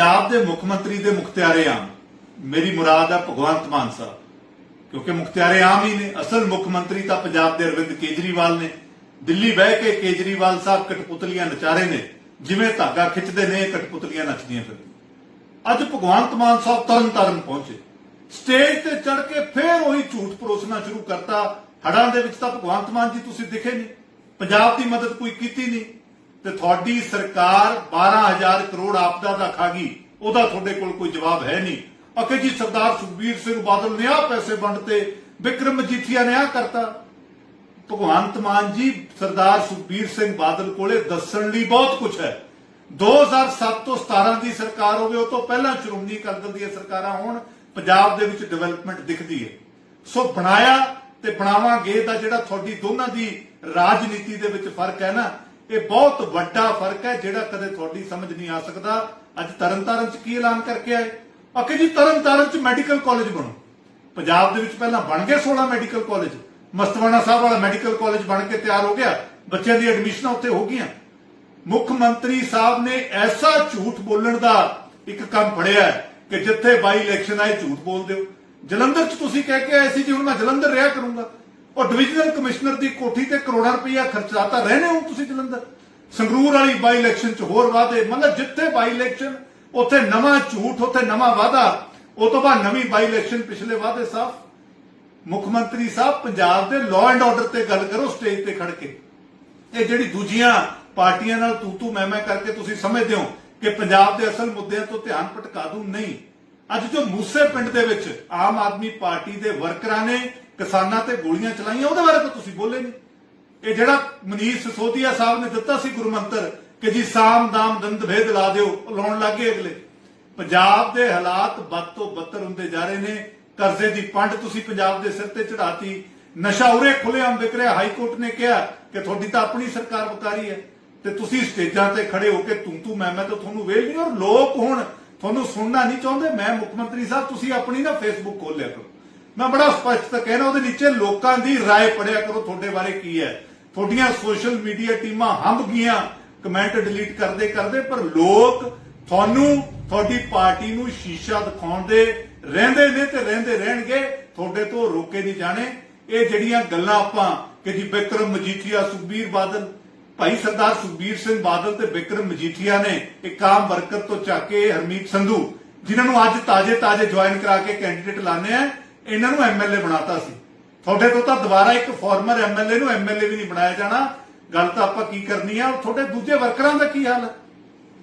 ਪੰਜਾਬ ਦੇ ਮੁੱਖ ਮੰਤਰੀ ਦੇ ਮੁਖਤਿਆਰੇ ਆਮ। ਮੇਰੀ ਮੁਰਾਦ ਹੈ ਭਗਵੰਤ ਮਾਨ ਸਾਹਿਬ। ਕਿਉਂਕਿ ਮੁਖਤਿਆਰੇ ਆਮ ਹੀ ਨੇ, ਅਸਲ ਮੁੱਖ ਮੰਤਰੀ ਤਾਂ ਪੰਜਾਬ ਦੇ ਅਰਵਿੰਦ ਕੇਜਰੀਵਾਲ ਨੇ। ਦਿੱਲੀ ਬਹਿ ਕੇ ਕੇਜਰੀਵਾਲ ਸਾਹਿਬ ਕਠਪੁਤਲੀਆਂ ਨਚਾਰੇ ਨੇ। ਜਿਵੇਂ ਧਾਗਾ ਖਿੱਚਦੇ ਨੇ ਇਹ ਕਠਪੁਤਲੀਆਂ ਨੱਚਦੀਆਂ ਫਿਰਦੀਆਂ। ਅੱਜ ਭਗਵੰਤ ਮਾਨ ਸਾਹਿਬ ਤਰਨ ਤਾਰਨ ਪਹੁੰਚੇ। ਸਟੇਜ ਤੇ ਚੜ ਕੇ ਫੇਰ ਉਹੀ ਝੂਠ ਪਰੋਸਣਾ ਸ਼ੁਰੂ ਕਰਤਾ। ਹੜਾਂ ਦੇ ਵਿੱਚ ਤਾਂ ਭਗਵੰਤ ਮਾਨ ਜੀ ਤੁਸੀਂ ਦਿਖੇ ਨਹੀਂ। ਪੰਜਾਬ ਦੀ ਮਦਦ ਕੋਈ ਕੀਤੀ ਨਹੀਂ। ਤੇ ਤੁਹਾਡੀ ਸਰਕਾਰ 12000 ਕਰੋੜ ਆਪਦਾ ਦਾ ਖਾਗੀ ਉਹਦਾ ਤੁਹਾਡੇ ਕੋਲ ਕੋਈ ਜਵਾਬ ਹੈ ਨਹੀਂ। ਅਕੇ ਜੀ ਸਰਦਾਰ ਸੁਖਬੀਰ ਸਿੰਘ ਬਾਦਲ ਨੇ ਆ ਪੈਸੇ ਵੰਡਤੇ ਵਿਕਰਮ ਮਜੀਠੀਆ ਨੇ ਆ ਕਰਤਾ। ਭਗਵੰਤ ਮਾਨ ਜੀ, ਸਰਦਾਰ ਸੁਖਬੀਰ ਸਿੰਘ ਬਾਦਲ ਕੋਲੇ ਦੱਸਣ ਲਈ ਬਹੁਤ ਕੁਝ ਹੈ। 2007 ਤੋਂ 17 ਦੀ ਸਰਕਾਰ ਹੋਵੇ, ਉਹ ਤੋਂ ਪਹਿਲਾਂ ਸ਼੍ਰੋਮਣੀ ਅਕਾਲੀ ਦਲ ਦੀਆਂ ਸਰਕਾਰਾਂ ਹੋਣ, ਪੰਜਾਬ ਦੇ ਵਿੱਚ ਡਿਵੈਲਪਮੈਂਟ ਦਿਖਦੀ ਹੈ। ਸੋ ਬਣਾਇਆ ਤੇ ਬਣਾਵਾਂਗੇ ਦਾ ਜਿਹੜਾ ਤੁਹਾਡੀ ਦੋਨਾਂ ਦੀ ਰਾਜਨੀਤੀ ਦੇ ਵਿੱਚ ਫ਼ਰਕ ਹੈ ਨਾ ਇਹ ਬਹੁਤ ਵੱਡਾ ਫ਼ਰਕ ਹੈ ਜਿਹੜਾ ਕਦੇ ਤੁਹਾਡੀ ਸਮਝ ਨਹੀਂ ਆ ਸਕਦਾ। ਅੱਜ ਤਰਨਤਾਰਨ ਚ ਕੀ ਐਲਾਨ ਕਰਕੇ ਆਏ? ਅਕੇ ਜੀ, ਤਰਨਤਾਰਨ ਚ ਮੈਡੀਕਲ ਕਾਲਜ ਬਣੋ। ਪੰਜਾਬ ਦੇ ਵਿੱਚ ਪਹਿਲਾਂ ਬਣ ਗਏ 16 ਮੈਡੀਕਲ ਕਾਲਜ। ਮਸਤਵਾਣਾ ਸਾਹਿਬ ਵਾਲਾ ਮੈਡੀਕਲ ਕਾਲਜ ਬਣ ਕੇ ਤਿਆਰ ਹੋ ਗਿਆ। ਬੱਚਿਆਂ ਦੀ ਐਡਮਿਸ਼ਨਾਂ ਉੱਥੇ ਹੋ ਗਈਆਂ। ਮੁੱਖ ਮੰਤਰੀ ਸਾਹਿਬ ਨੇ ਐਸਾ ਝੂਠ ਬੋਲਣ ਦਾ ਇੱਕ ਕੰਮ ਫੜਿਆ ਕਿ ਜਿੱਥੇ ਬਾਈ ਇਲੈਕਸ਼ਨ ਆਏ ਝੂਠ ਬੋਲ ਦਿਓ। ਜਲੰਧਰ 'ਚ ਤੁਸੀਂ ਕਹਿ ਕੇ ਆਏ ਸੀ ਜੀ, ਹੁਣ ਮੈਂ ਜਲੰਧਰ ਰਿਹਾ ਕਰੂੰਗਾ। ਉਹ ਡਿਵੀਜ਼ਨਲ ਕਮਿਸ਼ਨਰ ਦੀ ਕੋਠੀ ਤੇ ਕਰੋੜਾਂ ਰੁਪਇਆ ਖਰਚਾਤਾ ਰਹਿਣੇ ਹੋ ਤੁਸੀਂ ਜਲੰਧਰ? ਸੰਗਰੂਰ ਵਾਲੀ ਬਾਈ ਇਲੈਕਸ਼ਨ 'ਚ ਹੋਰ ਵਾਅਦੇ। ਮਤਲਬ ਜਿੱਥੇ ਬਾਈ ਇਲੈਕਸ਼ਨ ਉੱਥੇ ਨਵਾਂ ਝੂਠ, ਉੱਥੇ ਨਵਾਂ ਵਾਅਦਾ। ਉਹ ਤੋਂ ਬਾਅਦ ਨਵੀਂ ਬਾਈ ਇਲੈਕਸ਼ਨ ਪਿਛਲੇ ਵਾਅਦੇ ਸਾਫ਼। ਮੁੱਖ ਮੰਤਰੀ ਸਾਹਿਬ, ਪੰਜਾਬ ਦੇ ਲਾਅ ਐਂਡ ਆਰਡਰ ਤੇ ਗੱਲ ਕਰੋ ਸਟੇਜ ਤੇ ਖੜ ਕੇ। ਇਹ ਜਿਹੜੀ ਦੂਜੀਆਂ ਪਾਰਟੀਆਂ ਨਾਲ ਤੂ ਤੂ ਮੈਂ ਮੈਂ ਕਰਕੇ ਤੁਸੀਂ ਸਮਝਦੇ ਹੋ ਕਿ ਪੰਜਾਬ ਦੇ ਅਸਲ ਮੁੱਦਿਆਂ ਤੋਂ ਧਿਆਨ ਭਟਕਾ ਦੂ, ਨਹੀਂ। ਅੱਜ ਜੋ ਮੂਸੇ ਪਿੰਡ ਦੇ ਵਿੱਚ ਆਮ ਆਦਮੀ ਪਾਰਟੀ ਦੇ ਵਰਕਰਾਂ ਨੇ ਕਿਸਾਨਾਂ ਤੇ ਗੋਲੀਆਂ ਚਲਾਈਆਂ, ਉਹਦੇ ਬਾਰੇ ਤਾਂ ਤੁਸੀਂ ਬੋਲੇ ਨਹੀਂ ਇਹ ਜਿਹੜਾ ਮਨੀਸ਼ ਸਿਸੋਦੀਆ ਸਾਹਿਬ ਨੇ ਦਿੱਤਾ ਸੀ ਗੁਰਮੰਤਰ ਕਿ ਜੀ ਸਾਮ ਦਾਮ ਦੰਦ ਭੇਦ ਲਾ ਦਿਓ ਲਾਉਣ ਲੱਗੇ ਅਗਲੇ। ਪੰਜਾਬ ਦੇ ਹਾਲਾਤ ਬਦ ਤੋਂ ਬੱਤਰ ਹੁੰਦੇ ਜਾ ਰਹੇ ਨੇ। ਕਰਜ਼ੇ ਦੀ ਪੰਡ ਤੁਸੀਂ ਪੰਜਾਬ ਦੇ ਸਿਰ ਤੇ ਚੜਾਤੀ ਨਸ਼ਾ ਉਰੇ ਖੁੱਲ੍ਹੇਆਮ ਵਿਕ ਰਿਹਾ ਹਾਈ ਕੋਰਟ ਨੇ ਕਿਹਾ ਕਿ ਤੁਹਾਡੀ ਤਾਂ ਆਪਣੀ ਸਰਕਾਰ ਵਕਾਰੀ ਹੈ। ਤੇ ਤੁਸੀਂ ਸਟੇਜਾਂ ਤੇ ਖੜੇ ਹੋ ਕੇ ਤੂੰ ਤੂੰ, ਮੈਂ ਮੈਂ ਤਾਂ ਤੁਹਾਨੂੰ ਵੇਖ ਨਹੀਂ ਔਰ ਲੋਕ ਹੁਣ ਤੁਹਾਨੂੰ ਸੁਣਨਾ ਨਹੀਂ ਚਾਹੁੰਦੇ। ਮੈਂ ਮੁੱਖ ਮੰਤਰੀ ਸਾਹਿਬ, ਤੁਸੀਂ ਆਪਣੀ ਨਾ ਫੇਸਬੁੱਕ ਖੋਲ ਲਿਆ ਕਰੋ। ਮੈਂ ਬੜਾ ਸਪਸ਼ਟ ਕਹਿਣਾ ਉਹਦੇ ਨੀਚੇ ਲੋਕਾਂ ਦੀ رائے ਪੜਿਆ ਕਰੋ ਤੁਹਾਡੇ ਬਾਰੇ ਕੀ ਹੈ ਤੁਹਾਡੀਆਂ ਸੋਸ਼ਲ ਮੀਡੀਆ ਟੀਮਾਂ ਹੰਬ ਗਈਆਂ ਕਮੈਂਟ ਡਿਲੀਟ ਕਰਦੇ ਕਰਦੇ ਪਰ ਲੋਕ ਤੁਹਾਨੂੰ ਤੁਹਾਡੀ ਪਾਰਟੀ ਨੂੰ ਸ਼ੀਸ਼ਾ ਦਿਖਾਉਣ ਦੇ ਰਹਿੰਦੇ ਨੇ ਤੇ ਰਹਿੰਦੇ ਰਹਿਣਗੇ ਤੁਹਾਡੇ ਤੋਂ ਰੋਕੇ ਨਹੀਂ ਜਾਣੇ ਇਹ ਜਿਹੜੀਆਂ ਗੱਲਾਂ ਆਪਾਂ ਕਿ ਜੀ ਬਿਕਰਮ ਮਜੀਠੀਆ ਸੁਖਬੀਰ ਬਾਦਲ ਭਾਈ ਸਰਦਾਰ ਸੁਖਬੀਰ ਸਿੰਘ ਬਾਦਲ ਤੇ ਬਿਕਰਮ ਮਜੀਠੀਆ ਨੇ ਇੱਕ ਆਮ ਵਰਕਰ ਤੋਂ ਚੱਕ ਕੇ ਹਰਮੀਤ ਸੰਧੂ ਜਿਨ੍ਹਾਂ ਨੂੰ ਅੱਜ ਤਾਜੇ ਤਾਜੇ ਜੁਆਇਨ ਕਰਾ ਕੇ ਕੈਂਡੀਡੇਟ ਲਾਣੇ ਆ ਇਹਨਾਂ ਨੂੰ ਐਮਐਲਏ ਬਣਾਤਾ ਸੀ। ਤੁਹਾਡੇ ਤੋਂ ਤਾਂ ਦੁਬਾਰਾ ਇੱਕ ਫਾਰਮਰ ਐਮਐਲਏ ਨੂੰ ਐਮਐਲਏ ਵੀ ਨਹੀਂ ਬਣਾਇਆ ਜਾਣਾ। ਗੱਲ ਤਾਂ ਆਪਾਂ ਕੀ ਕਰਨੀ ਆ, ਤੁਹਾਡੇ ਦੂਜੇ ਵਰਕਰਾਂ ਦਾ ਕੀ ਹਾਲ?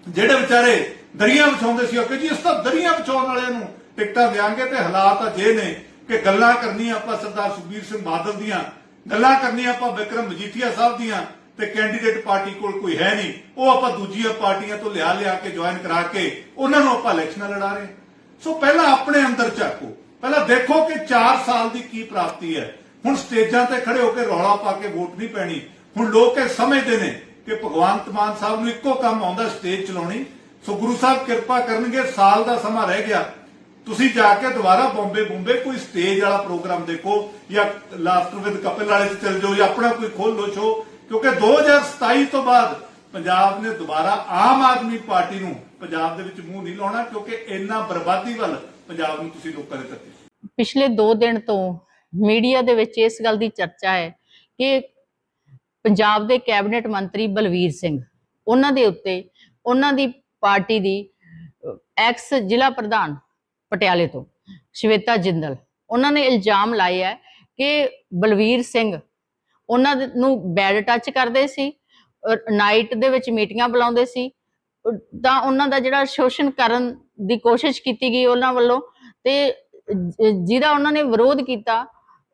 ਜਿਹੜੇ ਵਿਚਾਰੇ ਦਰੀਆਂ ਵਿਛਾਉਂਦੇ ਸੀ ਕਿ ਜੀ ਇਸ ਤਾਂ ਦਰੀਆਂ ਵਿਛਾਉਣ ਵਾਲਿਆਂ ਨੂੰ ਟਿਕਟਾਂ ਦੇਾਂਗੇ ਤੇ ਹਾਲਾਤ ਅਜੇ ਨੇ ਕਿ ਗੱਲਾਂ ਕਰਨੀਆਂ ਆਪਾਂ ਸਰਦਾਰ ਸੁਖਬੀਰ ਸਿੰਘ ਬਾਦਲ ਦੀਆਂ, ਗੱਲਾਂ ਕਰਨੀਆਂ ਆਪਾਂ ਵਿਕਰਮ ਮਜੀਠੀਆ ਸਾਹਿਬ ਦੀਆਂ ਤੇ ਕੈਂਡੀਡੇਟ ਪਾਰਟੀ ਕੋਲ ਕੋਈ ਹੈ ਨਹੀਂ। ਉਹ ਆਪਾਂ ਦੂਜੀਆਂ ਪਾਰਟੀਆਂ ਤੋਂ ਲਿਆ ਲਿਆ ਕੇ ਜੁਆਇਨ ਕਰਾ ਕੇ ਉਹਨਾਂ ਨੂੰ ਆਪਾਂ ਇਲੈਕਸ਼ਨਾਂ ਲੜਾ ਰਹੇ ਸੋ ਪਹਿਲਾਂ ਆਪਣੇ ਅੰਦਰ ਝਾਕੋ ਪਹਿਲਾਂ ਦੇਖੋ ਕਿ 4 ਸਾਲ ਦੀ ਕੀ ਪ੍ਰਾਪਤੀ ਹੈ। ਹੁਣ ਸਟੇਜਾਂ ਤੇ ਖੜੇ ਹੋ ਕੇ ਰੌਲਾ ਪਾ ਕੇ ਵੋਟ ਨਹੀਂ ਪੈਣੀ। ਹੁਣ ਲੋਕ ਇਹ ਸਮਝਦੇ ਨੇ ਕਿ ਭਗਵੰਤ ਮਾਨ ਸਾਹਿਬ ਨੂੰ ਇੱਕੋ ਕੰਮ ਆਉਂਦਾ ਸਟੇਜ ਚਲਾਉਣੀ। ਸੋ ਗੁਰੂ ਸਾਹਿਬ ਕਿਰਪਾ ਕਰਨਗੇ, ਸਾਲ ਦਾ ਸਮਾਂ ਰਹਿ ਗਿਆ। ਤੁਸੀਂ ਜਾ ਕੇ ਦੁਬਾਰਾ ਬੰਬੇ ਬੰਬੇ ਕੋਈ ਸਟੇਜ ਵਾਲਾ ਪ੍ਰੋਗਰਾਮ ਦੇਖੋ ਜਾਂ ਲਾਫਟਰ ਵਿਦ ਕਪਿਲ ਵਾਲੇ 'ਚ ਚਲ ਜਾਓ ਜਾਂ ਆਪਣਾ ਕੋਈ ਖੋਲ ਲੋ ਸ਼ੋ ਕਿਉਂਕਿ 2027 ਤੋਂ ਬਾਅਦ ਪੰਜਾਬ ਨੇ ਦੁਬਾਰਾ ਆਮ ਆਦਮੀ ਪਾਰਟੀ ਨੂੰ ਪੰਜਾਬ ਦੇ ਵਿੱਚ ਮੂੰਹ ਨਹੀਂ ਲਾਉਣਾ ਕਿਉਂਕਿ ਇੰਨਾ ਬਰਬਾਦੀ ਵੱਲ ਪੰਜਾਬ ਨੂੰ ਤੁਸੀਂ ਲੋਕਾਂ ਦੇ ਧੱਕੇ। ਪਿਛਲੇ 2 ਦਿਨ ਤੋਂ ਮੀਡੀਆ ਦੇ ਵਿੱਚ ਇਸ ਗੱਲ ਦੀ ਚਰਚਾ ਹੈ ਕਿ ਪੰਜਾਬ ਦੇ ਕੈਬਨਿਟ ਮੰਤਰੀ ਬਲਵੀਰ ਸਿੰਘ, ਉਹਨਾਂ ਦੇ ਉੱਤੇ ਉਹਨਾਂ ਦੀ ਪਾਰਟੀ ਦੀ ਐਕਸ ਜ਼ਿਲ੍ਹਾ ਪ੍ਰਧਾਨ ਪਟਿਆਲੇ ਤੋਂ ਸ਼ਵੇਤਾ ਜਿੰਦਲ, ਉਹਨਾਂ ਨੇ ਇਲਜ਼ਾਮ ਲਾਇਆ ਹੈ ਕਿ ਬਲਵੀਰ ਸਿੰਘ ਉਹਨਾਂ ਨੂੰ ਬੈਡ ਟੱਚ ਕਰਦੇ ਸੀ ਨਾਈਟ ਦੇ ਵਿੱਚ ਮੀਟਿੰਗਾਂ ਬੁਲਾਉਂਦੇ ਸੀ ਤਾਂ ਉਹਨਾਂ ਦਾ ਜਿਹੜਾ ਸ਼ੋਸ਼ਣ ਕਰਨ ਦੀ ਕੋਸ਼ਿਸ਼ ਕੀਤੀ ਗਈ ਉਹਨਾਂ ਵੱਲੋਂ ਤੇ ਜਿਹਦਾ ਉਹਨਾਂ ਨੇ ਵਿਰੋਧ ਕੀਤਾ,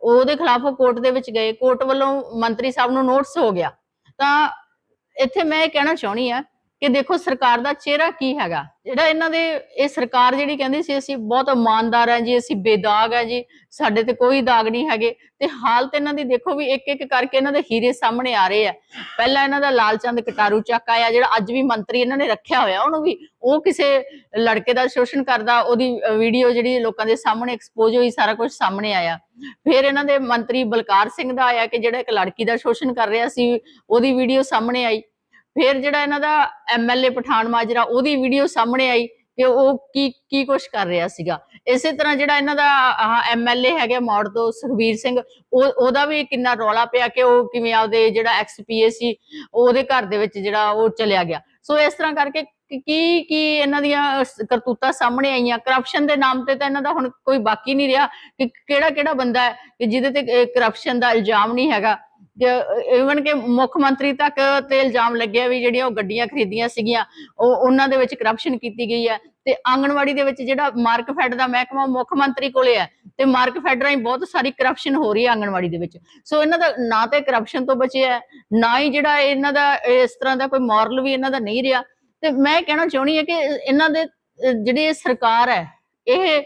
ਉਹਦੇ ਖਿਲਾਫ ਉਹ ਕੋਰਟ ਦੇ ਵਿੱਚ ਗਏ, ਕੋਰਟ ਵੱਲੋਂ ਮੰਤਰੀ ਸਾਹਿਬ ਨੂੰ ਨੋਟਿਸ ਹੋ ਗਿਆ। ਤਾਂ ਇੱਥੇ ਮੈਂ ਇਹ ਕਹਿਣਾ ਚਾਹਣੀ ਆ ਕਿ ਦੇਖੋ ਸਰਕਾਰ ਦਾ ਚਿਹਰਾ ਕੀ ਹੈਗਾ? ਜਿਹੜਾ ਇਹਨਾਂ ਦੇ, ਇਹ ਸਰਕਾਰ ਜਿਹੜੀ ਕਹਿੰਦੀ ਸੀ, ਅਸੀਂ ਬਹੁਤ ਇਮਾਨਦਾਰ ਹਾਂ ਜੀ, ਅਸੀਂ ਬੇਦਾਗ ਆ ਜੀ, ਸਾਡੇ ਤੇ ਕੋਈ ਦਾਗ ਨਹੀਂ ਹੈਗੇ। ਤੇ ਹਾਲਤ ਇਹਨਾਂ ਦੀ ਦੇਖੋ ਵੀ ਇੱਕ ਇੱਕ ਕਰਕੇ ਇਹਨਾਂ ਦੇ ਹੀਰੇ ਸਾਹਮਣੇ ਆ ਰਹੇ ਆ। ਪਹਿਲਾਂ ਇਹਨਾਂ ਦਾ ਲਾਲਚੰਦ ਕਟਾਰੂ ਚੱਕ ਆਇਆ, ਜਿਹੜਾ ਅੱਜ ਵੀ ਮੰਤਰੀ ਇਹਨਾਂ ਨੇ ਰੱਖਿਆ ਹੋਇਆ, ਉਹਨੂੰ ਵੀ ਉਹ ਕਿਸੇ ਲੜਕੇ ਦਾ ਸ਼ੋਸ਼ਣ ਕਰਦਾ, ਉਹਦੀ ਵੀਡੀਓ ਜਿਹੜੀ ਲੋਕਾਂ ਦੇ ਸਾਹਮਣੇ ਐਕਸਪੋਜ਼ ਹੋਈ, ਸਾਰਾ ਕੁਝ ਸਾਹਮਣੇ ਆਇਆ। ਫਿਰ ਇਹਨਾਂ ਦੇ ਮੰਤਰੀ ਬਲਕਾਰ ਸਿੰਘ ਦਾ ਆਇਆ ਕਿ ਜਿਹੜਾ ਇੱਕ ਲੜਕੀ ਦਾ ਸ਼ੋਸ਼ਣ ਕਰ ਰਿਹਾ ਸੀ, ਉਹਦੀ ਵੀਡੀਓ ਸਾਹਮਣੇ ਆਈ। ਫਿਰ ਜਿਹੜਾ ਇਹਨਾਂ ਦਾ ਐਮਐਲਏ ਪਠਾਨ ਮਾਜਰਾ, ਉਹਦੀ ਵੀਡੀਓ ਸਾਹਮਣੇ ਆਈ ਕਿ ਉਹ ਕੀ ਕੀ ਕੁਛ ਕਰ ਰਿਹਾ ਸੀਗਾ। ਇਸੇ ਤਰ੍ਹਾਂ ਜਿਹੜਾ ਇਹਨਾਂ ਦਾ ਐਮਐਲਏ ਹੈਗੇ ਮੌੜ ਤੋਂ ਸੁਖਬੀਰ ਸਿੰਘ, ਉਹ, ਉਹਦਾ ਵੀ ਕਿੰਨਾ ਰੌਲਾ ਪਿਆ ਕਿ ਉਹ ਕਿਵੇਂ ਆਪਦੇ ਜਿਹੜਾ ਐਕਸਪੀਏ ਸੀ, ਉਹਦੇ ਘਰ ਦੇ ਵਿੱਚ ਜਿਹੜਾ ਉਹ ਚਲਿਆ ਗਿਆ। ਸੋ ਇਸ ਤਰ੍ਹਾਂ ਕਰਕੇ ਕੀ- ਕੀ ਇਹਨਾਂ ਦੀਆਂ ਕਰਤੂਤਾਂ ਸਾਹਮਣੇ ਆਈਆਂ? ਕਰਪਸ਼ਨ ਦੇ ਨਾਮ ਤੇ ਤਾਂ ਇਹਨਾਂ ਦਾ ਹੁਣ ਕੋਈ ਬਾਕੀ ਨਹੀਂ ਰਿਹਾ ਕਿ ਕਿਹੜਾ ਕਿਹੜਾ ਬੰਦਾ ਹੈ ਕਿ ਜਿਹਦੇ ਤੇ ਕਰਪਸ਼ਨ ਦਾ ਇਲਜ਼ਾਮ ਨਹੀਂ ਹੈਗਾ। ਇਵਨ ਕਿ ਮੁੱਖ ਮੰਤਰੀ ਤੱਕ ਤੇ ਇਲਜ਼ਾਮ ਲੱਗਿਆ ਵੀ ਜਿਹੜੀਆਂ ਉਹ ਗੱਡੀਆਂ ਖਰੀਦੀਆਂ ਸੀਗੀਆਂ, ਉਹ ਉਹਨਾਂ ਦੇ ਵਿੱਚ ਕਰਪਸ਼ਨ ਕੀਤੀ ਗਈ ਹੈ ਤੇ ਆਂਗਣਵਾੜੀ ਦੇ ਵਿੱਚ ਜਿਹੜਾ ਮਾਰਕਫੈਡ ਦਾ ਮਹਿਕਮਾ ਮੁੱਖ ਮੰਤਰੀ ਕੋਲੇ ਹੈ ਤੇ ਮਾਰਕਫੈਡ ਰਾਹੀਂ ਬਹੁਤ ਸਾਰੀ ਕਰਪਸ਼ਨ ਹੋ ਰਹੀ ਹੈ ਆਂਗਣਵਾੜੀ ਦੇ ਵਿੱਚ। ਸੋ ਇਹਨਾਂ ਦਾ ਨਾ ਤੇ ਕਰਪਸ਼ਨ ਤੋਂ ਬਚਿਆ ਨਾ ਹੀ ਜਿਹੜਾ ਇਹਨਾਂ ਦਾ, ਇਸ ਤਰ੍ਹਾਂ ਦਾ ਕੋਈ ਮੋਰਲ ਵੀ ਇਹਨਾਂ ਦਾ ਨਹੀਂ ਰਿਹਾ। ਤੇ ਮੈਂ ਕਹਿਣਾ ਚਾਹੁੰਦੀ ਹਾਂ ਕਿ ਇਹਨਾਂ ਦੇ ਜਿਹੜੀ ਸਰਕਾਰ ਹੈ, ਇਹ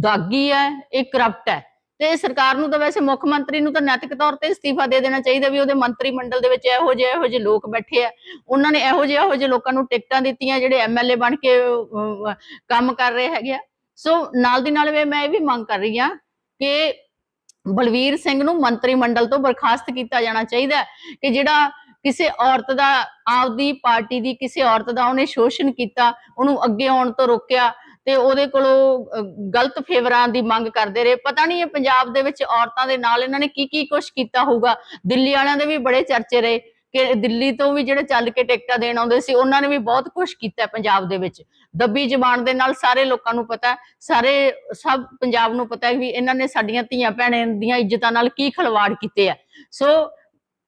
ਦਾਗੀ ਹੈ, ਇਹ ਕਰਪਟ ਹੈ। ਤੇ ਸਰਕਾਰ ਨੂੰ ਤਾਂ ਵੈਸੇ ਮੁੱਖ ਮੰਤਰੀ ਨੂੰ ਤਾਂ ਨੈਤਿਕ ਤੌਰ ਤੇ ਅਸਤੀਫਾ ਦੇ ਦੇਣਾ ਚਾਹੀਦਾ ਵੀ ਉਹਦੇ ਮੰਤਰੀ ਮੰਡਲ ਦੇ ਵਿੱਚ ਇਹੋ ਜਿਹੇ ਇਹੋ ਜਿਹੇ ਲੋਕ ਬੈਠੇ ਆ। ਉਹਨਾਂ ਨੇ ਇਹੋ ਜਿਹੇ ਇਹੋ ਜਿਹੇ ਲੋਕਾਂ ਨੂੰ ਟਿਕਟਾਂ ਦਿੱਤੀਆਂ, ਜਿਹੜੇ ਐਮਐਲਏ ਬਣ ਕੇ ਕੰਮ ਕਰ ਰਹੇ ਹੈਗੇ ਆ। ਸੋ ਨਾਲ ਦੀ ਨਾਲ ਮੈਂ ਇਹ ਵੀ ਮੰਗ ਕਰ ਰਹੀ ਹਾਂ ਕਿ ਬਲਵੀਰ ਸਿੰਘ ਨੂੰ ਮੰਤਰੀ ਮੰਡਲ ਤੋਂ ਬਰਖਾਸਤ ਕੀਤਾ ਜਾਣਾ ਚਾਹੀਦਾ ਕਿ ਜਿਹੜਾ ਕਿਸੇ ਔਰਤ ਦਾ, ਆਪਦੀ ਪਾਰਟੀ ਦੀ ਕਿਸੇ ਔਰਤ ਦਾ ਉਹਨੇ ਸ਼ੋਸ਼ਣ ਕੀਤਾ, ਉਹਨੂੰ ਅੱਗੇ ਆਉਣ ਤੋਂ ਰੋਕਿਆ ਤੇ ਉਹਦੇ ਕੋਲੋਂ ਗਲਤ ਫੇਵਰਾਂ ਦੀ ਮੰਗ ਕਰਦੇ ਰਹੇ। ਪਤਾ ਨਹੀਂ ਇਹ ਪੰਜਾਬ ਦੇ ਵਿੱਚ ਔਰਤਾਂ ਦੇ ਨਾਲ ਇਹਨਾਂ ਨੇ ਕੀ ਕੀ ਕੁਝ ਕੀਤਾ ਹੋਊਗਾ। ਦਿੱਲੀ ਵਾਲਿਆਂ ਦੇ ਵੀ ਬੜੇ ਚਰਚੇ ਰਹੇ ਕਿ ਦਿੱਲੀ ਤੋਂ ਵੀ ਜਿਹੜੇ ਚੱਲ ਕੇ ਟਿਕਟਾਂ ਦੇਣ ਆਉਂਦੇ ਸੀ, ਉਹਨਾਂ ਨੇ ਵੀ ਬਹੁਤ ਕੁਝ ਕੀਤਾ ਪੰਜਾਬ ਦੇ ਵਿੱਚ। ਦੱਬੀ ਜ਼ਬਾਨ ਦੇ ਨਾਲ ਸਾਰੇ ਲੋਕਾਂ ਨੂੰ ਪਤਾ ਸਾਰੇ, ਸਭ ਪੰਜਾਬ ਨੂੰ ਪਤਾ ਹੈ ਵੀ ਇਹਨਾਂ ਨੇ ਸਾਡੀਆਂ ਧੀਆਂ ਭੈਣਾਂ ਦੀਆਂ ਇੱਜ਼ਤਾਂ ਨਾਲ ਕੀ ਖਲਵਾੜ ਕੀਤੇ ਆ। ਸੋ,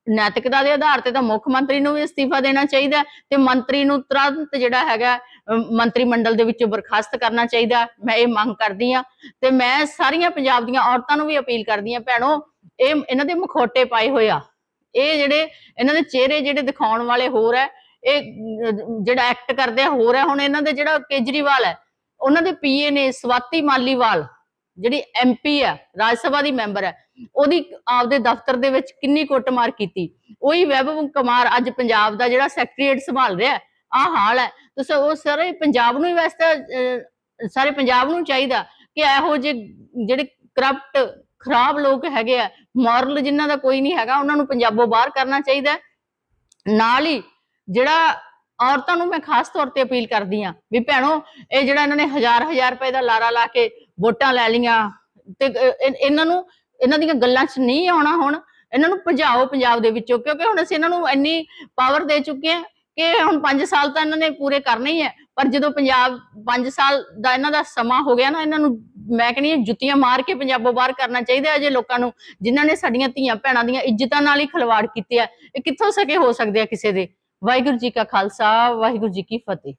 ਨੈਤਿਕਤਾ ਦੇ ਆਧਾਰ ਤੇ ਤਾਂ ਮੁੱਖ ਮੰਤਰੀ ਨੂੰ ਵੀ ਅਸਤੀਫਾ ਦੇਣਾ ਚਾਹੀਦਾ ਤੇ ਮੰਤਰੀ ਨੂੰ ਤੁਰੰਤ ਜਿਹੜਾ ਹੈਗਾ ਮੰਤਰੀ ਮੰਡਲ ਦੇ ਵਿੱਚੋਂ ਬਰਖਾਸਤ ਕਰਨਾ ਚਾਹੀਦਾ। ਮੈਂ ਇਹ ਮੰਗ ਕਰਦੀ ਆ ਤੇ ਮੈਂ ਸਾਰੀਆਂ ਪੰਜਾਬ ਦੀਆਂ ਔਰਤਾਂ ਨੂੰ ਵੀ ਅਪੀਲ ਕਰਦੀ ਆ ਭੈਣੋ, ਇਹ ਇਹਨਾਂ ਦੇ ਮੁਖੌਟੇ ਪਾਏ ਹੋਏ ਆ। ਇਹ ਜਿਹੜੇ ਇਹਨਾਂ ਦੇ ਚਿਹਰੇ ਜਿਹੜੇ ਦਿਖਾਉਣ ਵਾਲੇ ਹੋਰ ਹੈ, ਇਹ ਜਿਹੜਾ ਐਕਟ ਕਰਦੇ ਆ, ਹੋਰ ਹੈ, ਹੁਣ ਇਹਨਾਂ ਦੇ ਜਿਹੜਾ ਕੇਜਰੀਵਾਲ ਹੈ, ਉਹਨਾਂ ਦੇ ਪੀਏ ਨੇ ਸਵਾਤੀ ਮਾਲੀਵਾਲ, ਜਿਹੜੀ ਐਮਪੀ ਹੈ, ਰਾਜ ਸਭਾ ਦੀ ਮੈਂਬਰ ਹੈ, ਉਹਦੀ ਆਪਦੇ ਦਫ਼ਤਰ ਦੇ ਵਿੱਚ ਕਿੰਨੀ ਕੁੱਟਮਾਰ ਕੀਤੀ। ਉਹੀ ਵੈਭਵ ਕੁਮਾਰ ਅੱਜ ਪੰਜਾਬ ਦਾ ਜਿਹੜਾ ਸੈਕਟਰੀਏਟ ਸੰਭਾਲ ਰਿਹਾ ਹੈ ਆਹ ਹਾਲ ਹੈ। ਤੁਸੀਂ ਉਹ ਸਾਰੇ ਪੰਜਾਬ ਨੂੰ ਹੀ ਵੈਸੇ ਸਾਰੇ ਪੰਜਾਬ ਨੂੰ ਚਾਹੀਦਾ ਕਿ ਇਹੋ ਜਿਹੇ ਜਿਹੜੇ ਕਰਪਟ, ਖਰਾਬ ਲੋਕ ਹੈਗੇ ਆ, ਮੋਰਲ ਜਿਨ੍ਹਾਂ ਦਾ ਕੋਈ ਨਹੀਂ ਹੈਗਾ, ਉਹਨਾਂ ਨੂੰ ਪੰਜਾਬੋਂ ਬਾਹਰ ਕਰਨਾ ਚਾਹੀਦਾ ਨਾਲ ਹੀ ਜਿਹੜਾ ਔਰਤਾਂ ਨੂੰ ਮੈਂ ਖਾਸ ਤੌਰ ਤੇ ਅਪੀਲ ਕਰਦੀ ਆ ਵੀ ਭੈਣੋ, ਇਹ ਜਿਹੜਾ ਇਹਨਾਂ ਨੇ ਹਜ਼ਾਰ ਹਜ਼ਾਰ ਰੁਪਏ ਦਾ ਲਾਰਾ ਲਾ ਕੇ ਵੋਟਾਂ ਲੈ ਲੀਆਂ ਤੇ ਇਹਨਾਂ ਨੂੰ, ਇਹਨਾਂ ਦੀਆਂ ਗੱਲਾਂ 'ਚ ਨਹੀਂ ਆਉਣਾ ਹੁਣ, ਇਹਨਾਂ ਨੂੰ ਭਜਾਓ ਪੰਜਾਬ ਦੇ ਵਿੱਚੋਂ, ਕਿਉਂਕਿ ਹੁਣ ਅਸੀਂ ਇਹਨਾਂ ਨੂੰ ਇੰਨੀ ਪਾਵਰ ਦੇ ਚੁੱਕੇ ਆ ਕਿ ਹੁਣ 5 ਸਾਲ ਤਾਂ ਇਹਨਾਂ ਨੇ ਪੂਰੇ ਕਰਨੇ ਹੀ ਹੈ, ਪਰ ਜਦੋਂ ਪੰਜਾਬ 5 ਸਾਲ ਦਾ ਇਹਨਾਂ ਦਾ ਸਮਾਂ ਹੋ ਗਿਆ ਨਾ, ਇਹਨਾਂ ਨੂੰ ਮੈਂ ਕਹਿੰਦੀ ਜੁੱਤੀਆਂ ਮਾਰ ਕੇ ਪੰਜਾਬੋਂ ਬਾਹਰ ਕਰਨਾ ਚਾਹੀਦਾ ਹੈ ਜੇ ਲੋਕਾਂ ਨੂੰ, ਜਿਨ੍ਹਾਂ ਨੇ ਸਾਡੀਆਂ ਧੀਆਂ ਭੈਣਾਂ ਦੀਆਂ ਇੱਜ਼ਤਾਂ ਨਾਲ ਹੀ ਖਿਲਵਾੜ ਕੀਤੇ ਹੈ, ਇਹ ਕਿੱਥੋਂ ਸਕੇ ਹੋ ਸਕਦੇ ਆ ਕਿਸੇ ਦੇ? ਵਾਹਿਗੁਰੂ ਜੀ ਕਾ ਖਾਲਸਾ, ਵਾਹਿਗੁਰੂ ਜੀ ਕੀ ਫਤਿਹ।